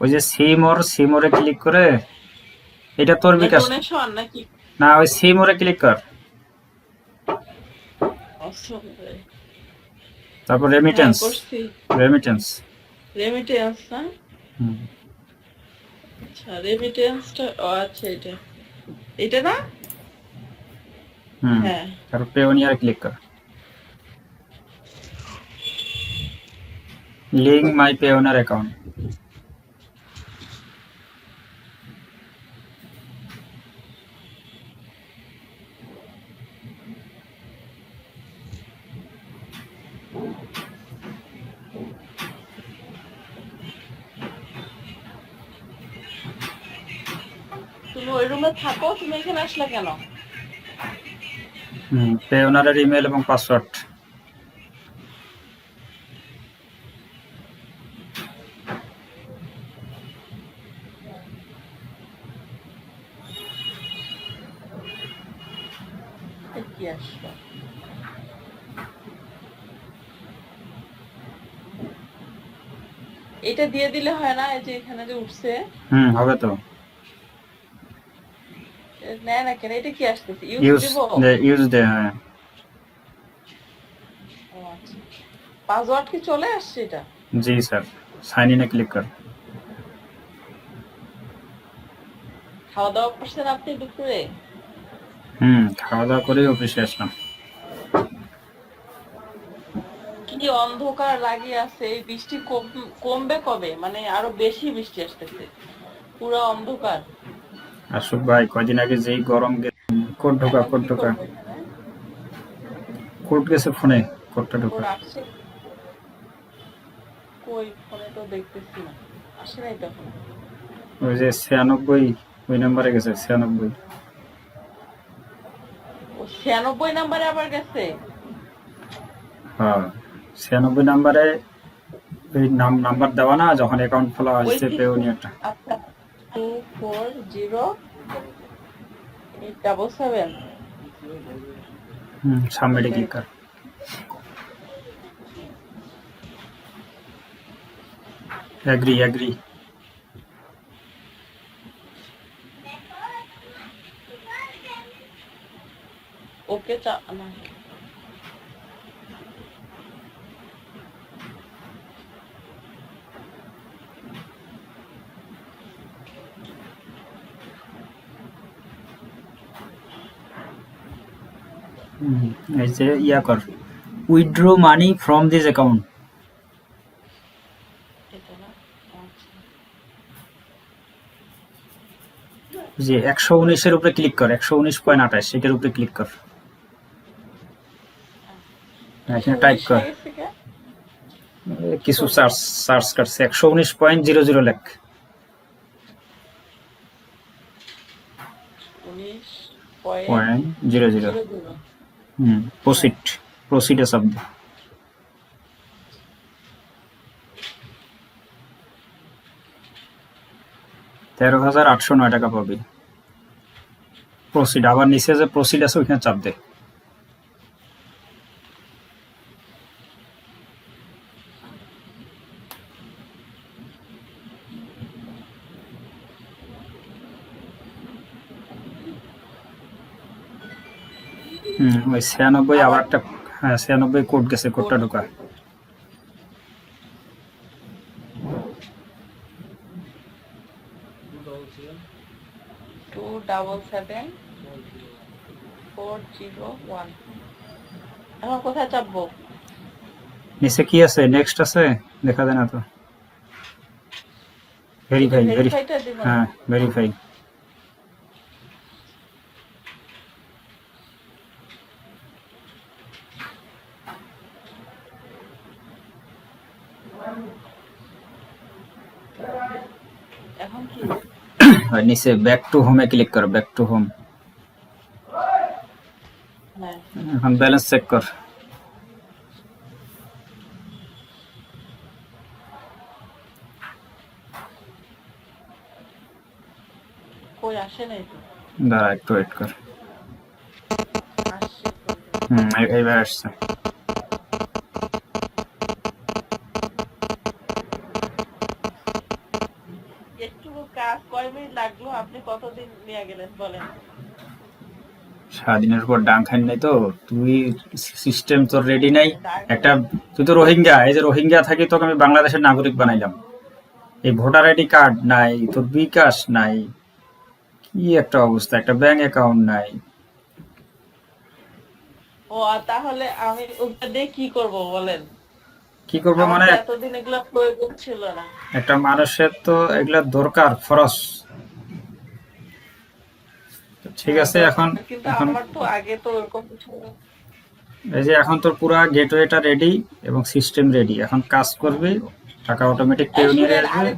ওই যে সিম ওর সিম ওরে ক্লিক করে এটা তোর বিকাশ। ডোনেশন নাকি? না ওই সিম ওরে ক্লিক কর। তারপর রেমিটেন্স রেমিটেন্স রেমিটেন্স না আচ্ছা রেমিটেন্সটা আচ্ছা এটা। এটা না? হ্যাঁ। তারপর পেওনিয়ার ক্লিক কর। লিঙ্ক মাই পেওনার অ্যাকাউন্ট তুমি ওই রুমে থাকো তুমি এখানে আসলে কেন? হুম পেওনারের ইমেল এবং পাসওয়ার্ড এটা দিয়ে দিলে হয় না এই যে এখানে যে উঠছে? হুম হবে তো। নেয় না কেন? এটা কি আসতেছে? ইউজ ইউজ দে হ্যাঁ। আচ্ছা। পাসওয়ার্ড কি চলে আসছে এটা? জি স্যার। সাইন ইনে ক্লিক কর। খাওয়া দাওয়া করছেন আপনি দুপুরে? হুম খাওয়া দাওয়া করেই অফিসে আসলাম। কি অন্ধকার লাগিয়ে আছে? এই বৃষ্টি কম- কমবে কবে? মানে আরও বেশি বৃষ্টি আসতেছে। পুরো অন্ধকার। আসুক ভাই কয়দিন আগে যেই গরম কোট ঢোকা কোট ঢোকা। কোট গেছে ফোনে কোটটা ঢোকা। ওই যে ছিয়ানব্বই ওই নাম্বারে গেছে ছিয়ানব্বই। ছিয়ানব্বই নাম্বারে আবার গেছে? হ্যাঁ ছিয়ানব্বই নাম্বারে ওই নাম নাম্বার দেওয়া না যখন অ্যাকাউন্ট খোলা হয়েছে যে- পেওনিয়ারটা আচ্ছা two four zero eight double seven হুম সাবমিটে ক্লিক কর এগ্রি এগ্রি ওকে এই যে ইয়া কর। Withdraw money from this account যে একশো উনিশের উপরে ক্লিক কর একশো উনিশ পয়েন্ট আঠাশ সেটার উপরে ক্লিক কর। এখানে টাইপ কর। হয়ে কিছু সার্চ সার্চ করছে একশো উনিশ পয়েন্ট জিরো জিরো লেখ। Point zero zero. প্রসিড প্রসিডে শব্দ তেরো হাজার আটশো নয় টাকা পাবে। প্রসিড আবার নিচে যে প্রসিড আছে, ওইখানে চাপ দে। হুম ওই ছিয়ানব্বই আবার একটা হ্যাঁ ছিয়ানব্বই কোড গেছে কোডটা ঢোকা। Two double seven four zero one এখন কোথায় চাপবো? নিচে কি আছে? নেক্সট আছে? দেখা যায় না তো। ভেরিফাই ভেরিফাই হ্যাঁ ভেরিফাই নিচে ব্যাক টু হোমে ক্লিক কর ব্যাক টু হোম এখন ব্যালেন্স চেক কর দাঁড়া একটু ওয়েট কর হুম এইবার আসছে লাগল আপনি কতদিন নিয়ে গেলেন বলেন? সারাদিনের পর ডাং খাই নাই তো তুই সিস্টেম তোর রেডি নাই। একটা তুই তো রোহিঙ্গা এই যে রোহিঙ্গা থাকি তোকে আমি বাংলাদেশের নাগরিক বানাইলাম। এই ভোটার আইডি কার্ড নাই তোর বিকাশ নাই কি একটা অবস্থা একটা ব্যাংক অ্যাকাউন্ট নাই। ও তাহলে আমি ওটা দিয়ে কি করব বলেন? কি করব মানে এতদিন এগুলো প্রয়োজন ছিল না। একটা মানুষের তো এগুলা দরকার ফরস ঠিক আছে এখন কিন্তু এখন আমার তো আগে তো ওরকম এই যে এখন তোর পুরা গেটওয়েটা রেডি এবং সিস্টেম রেডি এখন কাজ করবি টাকা অটোমেটিক পেয়ে নিয়ে আসবে।